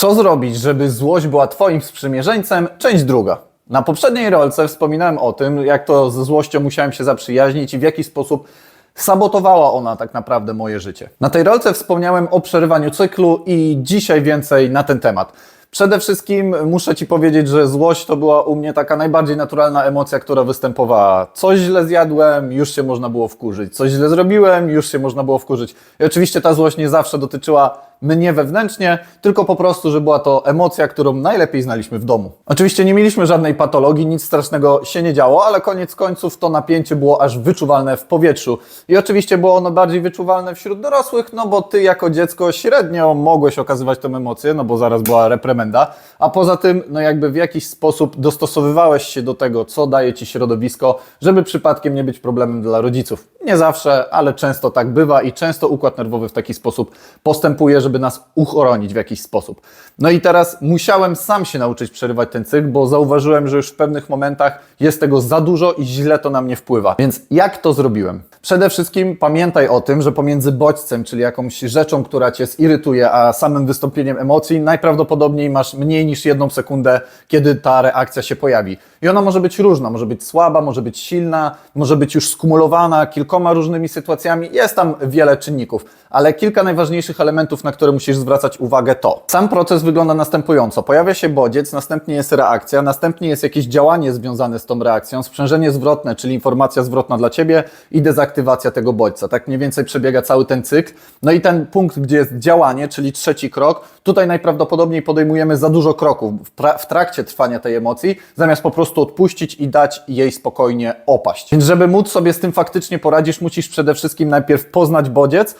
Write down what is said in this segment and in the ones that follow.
Co zrobić, żeby złość była Twoim sprzymierzeńcem? Część druga. Na poprzedniej rolce wspominałem o tym, jak to ze złością musiałem się zaprzyjaźnić i w jaki sposób sabotowała ona tak naprawdę moje życie. Na tej rolce wspomniałem o przerywaniu cyklu i dzisiaj więcej na ten temat. Przede wszystkim muszę Ci powiedzieć, że złość to była u mnie taka najbardziej naturalna emocja, która występowała. Coś źle zjadłem, już się można było wkurzyć. Coś źle zrobiłem, już się można było wkurzyć. I oczywiście ta złość nie zawsze dotyczyła mnie wewnętrznie, tylko po prostu, że była to emocja, którą najlepiej znaliśmy w domu. Oczywiście nie mieliśmy żadnej patologii, nic strasznego się nie działo, ale koniec końców to napięcie było aż wyczuwalne w powietrzu. I oczywiście było ono bardziej wyczuwalne wśród dorosłych, no bo ty jako dziecko średnio mogłeś okazywać tę emocję, no bo zaraz była reprymenda, a poza tym, no jakby w jakiś sposób dostosowywałeś się do tego, co daje ci środowisko, żeby przypadkiem nie być problemem dla rodziców. Nie zawsze, ale często tak bywa i często układ nerwowy w taki sposób postępuje, żeby nas uchronić w jakiś sposób. No i teraz musiałem sam się nauczyć przerywać ten cykl, bo zauważyłem, że już w pewnych momentach jest tego za dużo i źle to na mnie wpływa. Więc jak to zrobiłem? Przede wszystkim pamiętaj o tym, że pomiędzy bodźcem, czyli jakąś rzeczą, która cię zirytuje, a samym wystąpieniem emocji, najprawdopodobniej masz mniej niż jedną sekundę, kiedy ta reakcja się pojawi. I ona może być różna, może być słaba, może być silna, może być już skumulowana kilkoma różnymi sytuacjami. Jest tam wiele czynników, ale kilka najważniejszych elementów, na które musisz zwracać uwagę, to sam proces wygląda następująco. Pojawia się bodziec, następnie jest reakcja, następnie jest jakieś działanie związane z tą reakcją, sprzężenie zwrotne, czyli informacja zwrotna dla ciebie i dezaktywacja tego bodźca. Tak mniej więcej przebiega cały ten cykl. No i ten punkt, gdzie jest działanie, czyli trzeci krok, tutaj najprawdopodobniej podejmujemy za dużo kroków w, trakcie trwania tej emocji, zamiast po prostu odpuścić i dać jej spokojnie opaść. Więc żeby móc sobie z tym faktycznie poradzić, musisz przede wszystkim najpierw poznać bodziec,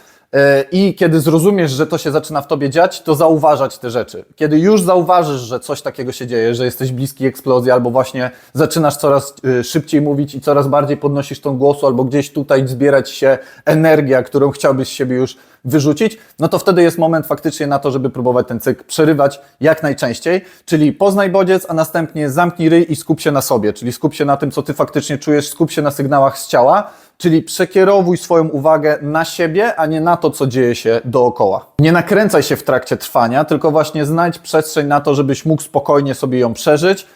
I kiedy zrozumiesz, że to się zaczyna w tobie dziać, to zauważać te rzeczy. Kiedy już zauważysz, że coś takiego się dzieje, że jesteś bliski eksplozji, albo właśnie zaczynasz coraz y, szybciej mówić i coraz bardziej podnosisz ton głosu, albo gdzieś tutaj zbierać się energia, którą chciałbyś z siebie już wyrzucić, no to wtedy jest moment faktycznie na to, żeby próbować ten cykl przerywać jak najczęściej. Czyli poznaj bodziec, a następnie zamknij ryj i skup się na sobie, czyli skup się na tym, co ty faktycznie czujesz, skup się na sygnałach z ciała, Czyli przekierowuj swoją uwagę na siebie, a nie na to, co dzieje się dookoła. Nie nakręcaj się w trakcie trwania, tylko właśnie znajdź przestrzeń na to, żebyś mógł spokojnie sobie ją przeżyć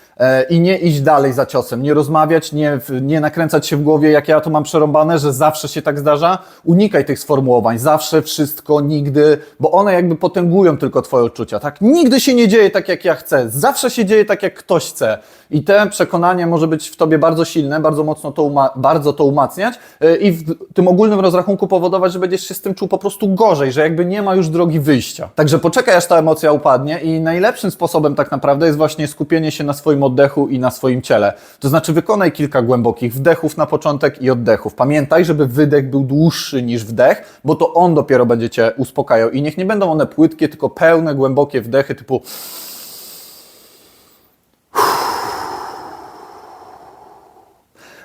i nie iść dalej za ciosem, nie rozmawiać, nie, nie nakręcać się w głowie, jak ja to mam przerąbane, że zawsze się tak zdarza. Unikaj tych sformułowań, zawsze, wszystko, nigdy, bo one jakby potęgują tylko Twoje odczucia, tak? Nigdy się nie dzieje tak, jak ja chcę, zawsze się dzieje tak, jak ktoś chce. I te przekonanie może być w Tobie bardzo silne, bardzo mocno to, bardzo to umacniać yy, i w tym ogólnym rozrachunku powodować, że będziesz się z tym czuł po prostu gorzej, że jakby nie ma już drogi wyjścia. Także poczekaj, aż ta emocja upadnie i najlepszym sposobem tak naprawdę jest właśnie skupienie się na swoim oddechu i na swoim ciele. To znaczy wykonaj kilka głębokich wdechów na początek i oddechów. Pamiętaj, żeby wydech był dłuższy niż wdech, bo to on dopiero będzie Cię uspokajał i niech nie będą one płytkie, tylko pełne, głębokie wdechy typu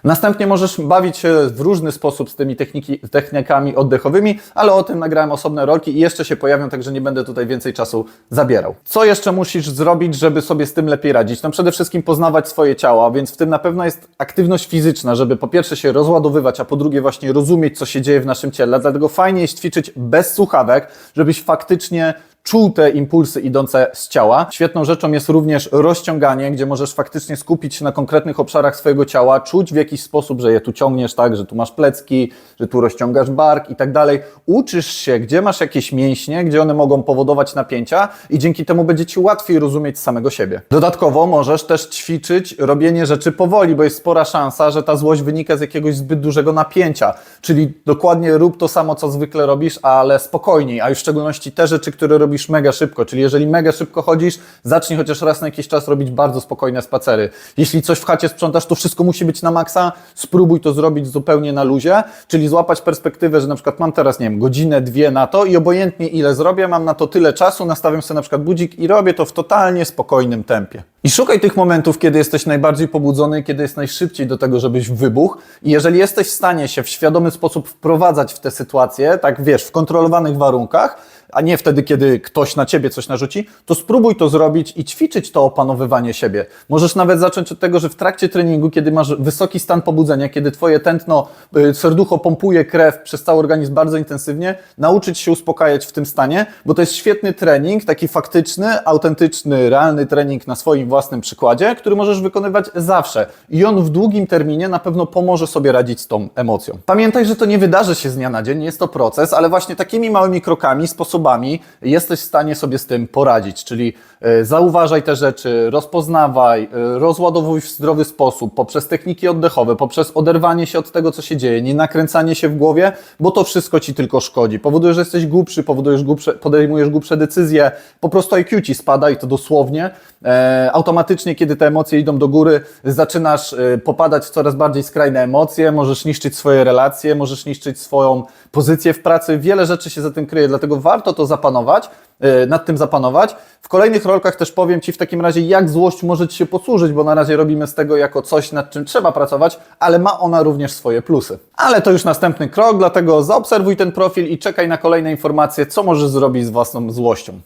Następnie możesz bawić się w różny sposób z tymi techniki, technikami oddechowymi, ale o tym nagrałem osobne rolki i jeszcze się pojawią, także nie będę tutaj więcej czasu zabierał. Co jeszcze musisz zrobić, żeby sobie z tym lepiej radzić? No przede wszystkim poznawać swoje ciało, więc w tym na pewno jest aktywność fizyczna, żeby po pierwsze się rozładowywać, a po drugie właśnie rozumieć, co się dzieje w naszym ciele. Dlatego fajnie jest ćwiczyć bez słuchawek, żebyś faktycznie czuł te impulsy idące z ciała. Świetną rzeczą jest również rozciąganie, gdzie możesz faktycznie skupić się na konkretnych obszarach swojego ciała, czuć w jakiś sposób, że je tu ciągniesz tak, że tu masz plecki, że tu rozciągasz bark i tak dalej. Uczysz się, gdzie masz jakieś mięśnie, gdzie one mogą powodować napięcia i dzięki temu będzie Ci łatwiej rozumieć samego siebie. Dodatkowo możesz też ćwiczyć robienie rzeczy powoli, bo jest spora szansa, że ta złość wynika z jakiegoś zbyt dużego napięcia. Czyli dokładnie rób to samo, co zwykle robisz, ale spokojniej, a już w szczególności te rzeczy, które robisz mega szybko. Czyli jeżeli mega szybko chodzisz, zacznij chociaż raz na jakiś czas robić bardzo spokojne spacery. Jeśli coś w chacie sprzątasz, to wszystko musi być na maksa, spróbuj to zrobić zupełnie na luzie, czyli złapać perspektywę, że na przykład mam teraz, nie wiem, godzinę, dwie na to i obojętnie ile zrobię, mam na to tyle czasu, nastawiam sobie na przykład budzik i robię to w totalnie spokojnym tempie. I szukaj tych momentów, kiedy jesteś najbardziej pobudzony, kiedy jest najszybciej do tego, żebyś wybuchł. I jeżeli jesteś w stanie się w świadomy sposób wprowadzać w te sytuacje, tak wiesz, w kontrolowanych warunkach, a nie wtedy, kiedy ktoś na ciebie coś narzuci, to spróbuj to zrobić i ćwiczyć to opanowywanie siebie. Możesz nawet zacząć od tego, że w trakcie treningu, kiedy masz wysoki stan pobudzenia, kiedy twoje tętno, y, serducho pompuje krew przez cały organizm bardzo intensywnie, nauczyć się uspokajać w tym stanie, bo to jest świetny trening, taki faktyczny, autentyczny, realny trening na swoim własnym przykładzie, który możesz wykonywać zawsze. I on w długim terminie na pewno pomoże sobie radzić z tą emocją. Pamiętaj, że to nie wydarzy się z dnia na dzień, jest to proces, ale właśnie takimi małymi krokami, sposobami jesteś w stanie sobie z tym poradzić, czyli e, zauważaj te rzeczy, rozpoznawaj, e, rozładowuj w zdrowy sposób, poprzez techniki oddechowe, poprzez oderwanie się od tego, co się dzieje, nie nakręcanie się w głowie, bo to wszystko ci tylko szkodzi. Powoduje, że jesteś głupszy, powodujesz głupsze, podejmujesz głupsze decyzje, po prostu IQ ci spada i to dosłownie. E, automatycznie, kiedy te emocje idą do góry, zaczynasz e, popadać w coraz bardziej skrajne emocje, możesz niszczyć swoje relacje, możesz niszczyć swoją pozycję w pracy. Wiele rzeczy się za tym kryje, dlatego warto to zapanować, e, nad tym zapanować. W kolejnych rolkach też powiem Ci w takim razie, jak złość może Ci się posłużyć, bo na razie robimy z tego jako coś, nad czym trzeba pracować, ale ma ona również swoje plusy. Ale to już następny krok, dlatego zaobserwuj ten profil i czekaj na kolejne informacje, co możesz zrobić z własną złością.